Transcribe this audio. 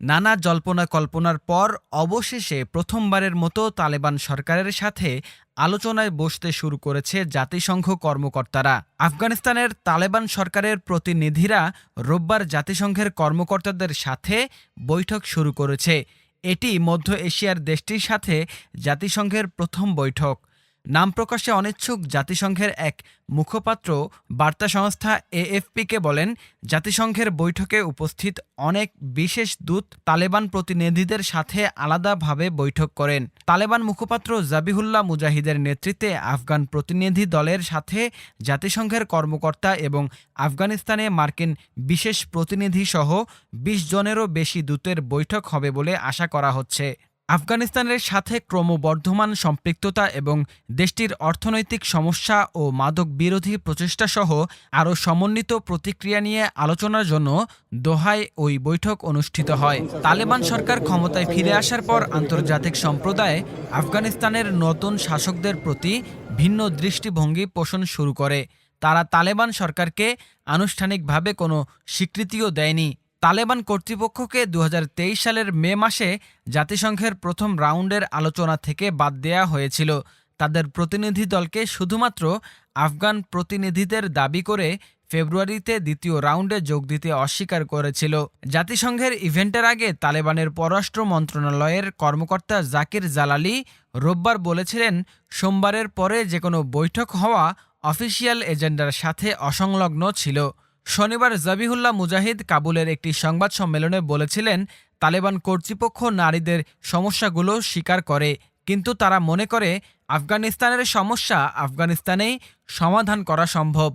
নানা জল্পনা কল্পনার পর অবশেষে প্রথমবারের মতো তালেবান সরকারের সাথে আলোচনায় বসতে শুরু করেছে জাতিসংঘ কর্মকর্তারা। আফগানিস্তানের তালেবান সরকারের প্রতিনিধিরা রোববার জাতিসংঘের কর্মকর্তাদের সাথে বৈঠক শুরু করেছে। এটি মধ্য এশিয়ার দেশটির সাথে জাতিসংঘের প্রথম বৈঠক। নাম প্রকাশে অনিচ্ছুক জাতিসংঘের এক মুখপাত্র বার্তা সংস্থা এএফপিকে বলেন, জাতিসংঘের বৈঠকে উপস্থিত অনেক বিশেষ দূত তালেবান প্রতিনিধিদের সাথে আলাদাভাবে বৈঠক করেন। তালেবান মুখপাত্র জাবিহুল্লাহ মুজাহিদের নেতৃত্বে আফগান প্রতিনিধি দলের সাথে জাতিসংঘের কর্মকর্তা এবং আফগানিস্তানে মার্কিন বিশেষ প্রতিনিধি সহ বিশ জনেরও বেশি দূতের বৈঠক হবে বলে আশা করা হচ্ছে। আফগানিস্তানের সাথে ক্রমবর্ধমান সম্পৃক্ততা এবং দেশটির অর্থনৈতিক সমস্যা ও মাদক বিরোধী প্রচেষ্টাসহ আরও সমন্বিত প্রতিক্রিয়া নিয়ে আলোচনার জন্য দোহায় ওই বৈঠক অনুষ্ঠিত হয়। তালেবান সরকার ক্ষমতায় ফিরে আসার পর আন্তর্জাতিক সম্প্রদায় আফগানিস্তানের নতুন শাসকদের প্রতি ভিন্ন দৃষ্টিভঙ্গি পোষণ শুরু করে। তারা তালেবান সরকারকে আনুষ্ঠানিকভাবে কোনো স্বীকৃতিও দেয়নি। তালেবান কর্তৃপক্ষকে দু হাজার তেইশ সালের মে মাসে জাতিসংঘের প্রথম রাউন্ডের আলোচনা থেকে বাদ দেয়া হয়েছিল। তাদের প্রতিনিধি দলকে শুধুমাত্র আফগান প্রতিনিধিদের দাবি করে ফেব্রুয়ারিতে দ্বিতীয় রাউন্ডে যোগ দিতে অস্বীকার করেছিল। জাতিসংঘের ইভেন্টের আগে তালেবানের পররাষ্ট্র মন্ত্রণালয়ের কর্মকর্তা জাকির জালালি রোববার বলেছিলেন, সোমবারের পরে যে কোনো বৈঠক হওয়া অফিসিয়াল এজেন্ডার সাথে অসংলগ্ন ছিল। শনিবার জাবিহুল্লাহ মুজাহিদ কাবুলের একটি সংবাদ সম্মেলনে বলেছিলেন, তালেবান কর্তৃপক্ষ নারীদের সমস্যাগুলো স্বীকার করে, কিন্তু তারা মনে করে আফগানিস্তানের সমস্যা আফগানিস্তানেই সমাধান করা সম্ভব।